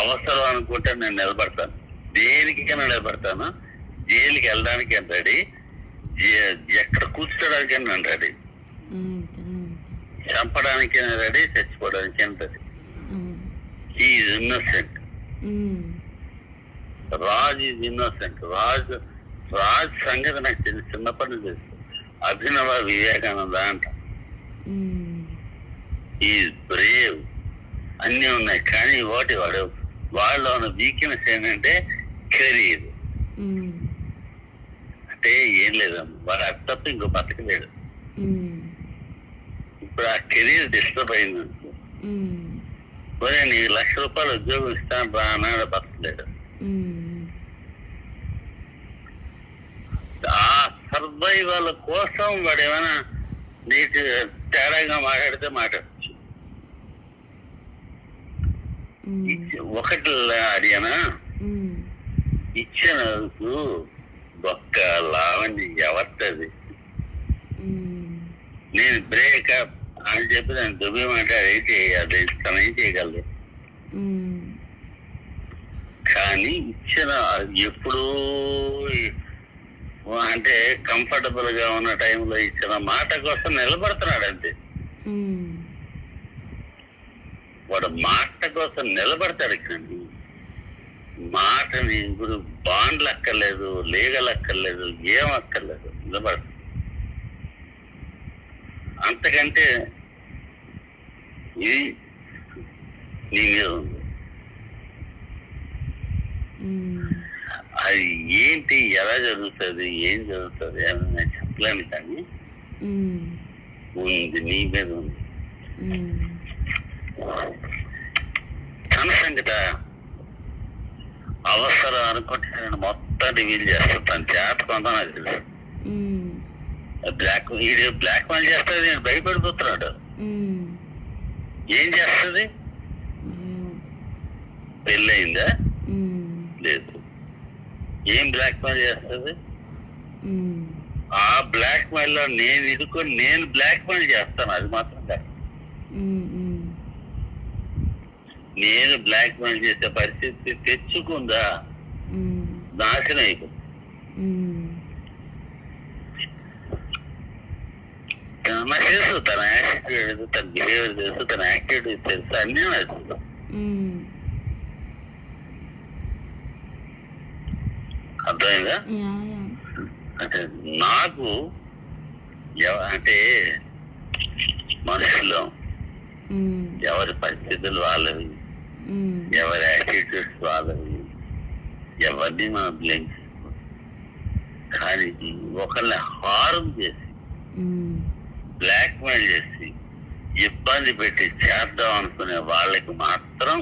అవసరం అనుకుంటే నేను నిలబడతాను. దేనికైనా నిలబడతాను. జైలుకి వెళ్ళడానికి నేను రెడీ ఎక్కడ కూర్చోడానికి నేను రెడీ. చంపడానికి రెడీ చచ్చిపోవడానికి ready. Is innocent Raj is innocent Raj Raj సంగతి నాకు చిన్న చిన్నప్పటి నుంచి తెలుసు. అభినవ వివేకానంద అంట. ఈజ్ బ్రేవ్ అన్ని ఉన్నాయి. కానీ ఒకటి వాడు వాళ్ళలో ఉన్న వీక్నెస్ ఏంటంటే కెరీర్ అంటే ఏం లేదమ్మా వాడు అది తప్ప ఇంకో బతకలేడు. ఇప్పుడు ఆ కెరీర్ డిస్టర్బ్ అయింది ఒరే నీకు లక్ష రూపాయలు ఉద్యోగం ఇస్తాను రా అన్నాడు బతకలేడు. ఆ సర్వైవల్ కోసం వాడు ఏమైనా నీకు తేడాగా మాట్లాడితే మాట్లాడచ్చు ఒకటి అడిగానా? ఉమ్, ఇచ్చినందుకు ఒక్క లావణ్య ఎవరిది నేను బ్రేకప్. అని చెప్పి నేను దుబ్బేమంటే అది ఏం చేయాలి తను ఏం చేయగలదు? కానీ ఇచ్చిన ఎప్పుడు అంటే కంఫర్టబుల్గా ఉన్న టైంలో ఇచ్చిన మాట కోసం నిలబడుతున్నాడు అంతే. వాడు మాట కోసం నిలబడతాడు ఇక్కడండి మాటని ఇప్పుడు బాండ్లు అక్కర్లేదు లీగల్ అక్కర్లేదు ఏం అక్కర్లేదు నిలబడతాడు. అంతకంటే ఇది నీ మీద ఉంది. అది ఏంటి ఎలా జరుగుతుంది ఏం జరుగుతుంది అని నేను చెప్పలేను కానీ ఉంది నీ మీద ఉంది. సంగత అవసరం అనుకుంటే నేను మొత్తం రివీల్ చేస్తాను తన చేత కొంత నాకు తెలుసు. బ్లాక్ ఇది బ్లాక్ మెయిల్ చేస్తుంది నేను భయపడిపోతున్నాడు. ఏం చేస్తుంది? పెళ్ళయిందా? లేదు. ఏం బ్లాక్ మెయిల్ చేస్తుంది? ఆ బ్లాక్ మెయిల్లో నేను ఇరుకొని నేను బ్లాక్ మెయిల్ చేస్తాను అది మాత్రం నేను బ్లాక్ మెయిల్ చేసే పరిస్థితి తెచ్చుకుందా? నాశనం అయిపోతుంది ఉమ్, తెలుసు తన యాటిట్యూడ్ తన బిహేవియర్ తెలుసు తన యాక్టివిటీస్ తెలుసు అన్నీ నాకు తెలుసు అర్థమైందా? అంటే నాకు అంటే మనుషులు ఎవరి పరిస్థితులు వాళ్ళవి ఉమ్, ఎవరి యాటిట్యూడ్స్ వాళ్ళవి ఎవరిని మనం బ్లేమ్ కానీ ఒకళ్ళని హారం చేసి బ్లాక్ మెయిల్ చేసి ఇబ్బంది పెట్టి చేద్దాం అనుకునే వాళ్ళకి మాత్రం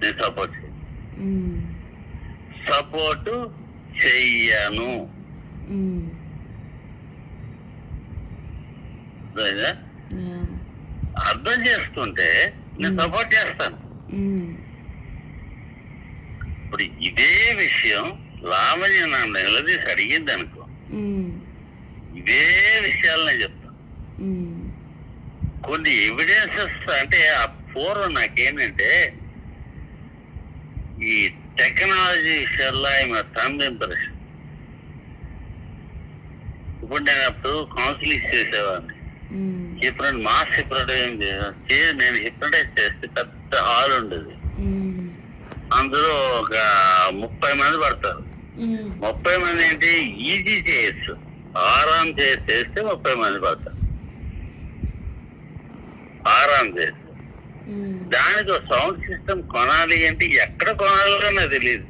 నేను సపోర్ట్ సపోర్ట్ చెయ్యను. అర్థం చేసుకుంటే నేను సపోర్ట్ చేస్తాను. ఇప్పుడు ఇదే విషయం లావణ్య నన్ను నిలదీసి అడిగింది అనుకో ఇదే విషయాలు నేను చెప్తాను. కొన్ని ఎవిడెన్సెస్ అంటే ఆ పూర్వం నాకేంటంటే ఈ టెక్నాలజీ విషయాల్లో ఆయన ఇంప్రెషన్ ఇప్పుడు నేను అప్పుడు కౌన్సిలింగ్ చేసేవాడిని. హిప్నట్ మాస్ హిప్నటైజ్ చేసి నేను హిప్నటైజ్ చేస్తే పెద్ద హాల్ ఉండేది. ఉమ్, అందులో ఒక ముప్పై మంది పడతారు. ఉమ్, ముప్పై మంది ఏంటి ఈజీ చేయొచ్చు ఆరాం చేసి చేస్తే ముప్పై మంది పడతారు. ఆరాం చేస్తే ఉమ్, దానికి సౌండ్ సిస్టమ్ కొనాలి అంటే ఎక్కడ కొనాలో నాకు తెలియదు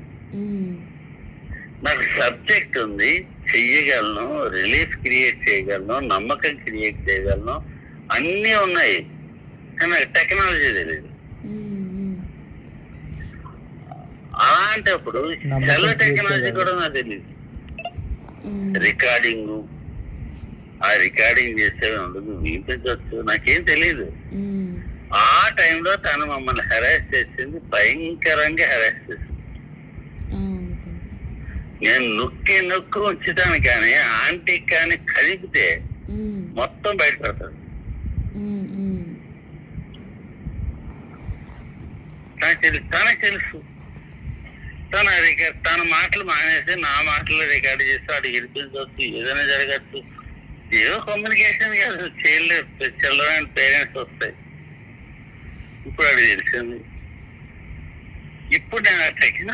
నాకు సబ్జెక్ట్ ఉంది చెయ్యగలను రిలీఫ్ క్రియేట్ చేయగలను నమ్మకం క్రియేట్ చేయగలను. అన్నీ ఉన్నాయి. కానీ నాకు టెక్నాలజీ తెలియదు అలాంటప్పుడు సెల్ టెక్నాలజీ. కూడా నాకు తెలియదు రికార్డింగ్ ఆ రికార్డింగ్ చేసే ఉండదు వినిపించవచ్చు నాకేం తెలియదు ఆ టైంలో తను మమ్మల్ని హెరాస్ చేసింది భయంకరంగా హెరాస్ చేసింది. నేను నొక్కి నొక్కి ఉంచుతాను కానీ ఆంటీ కానీ కలిపితే మొత్తం బయటపడతాడు తెలుసు తనకు తెలుసు. తన రికార్డ్ తన మాటలు మానేసి నా మాటలు రికార్డు చేస్తూ అది గెలిపించవచ్చు ఏదైనా జరగచ్చు. ఏదో కమ్యూనికేషన్ కాదు చేయలేదు చిల్డ్రన్ పేరెంట్స్ వస్తాయి. ఇప్పుడు అది తెలిసింది. ఇప్పుడు నేను ఆ టెక్నాలజీ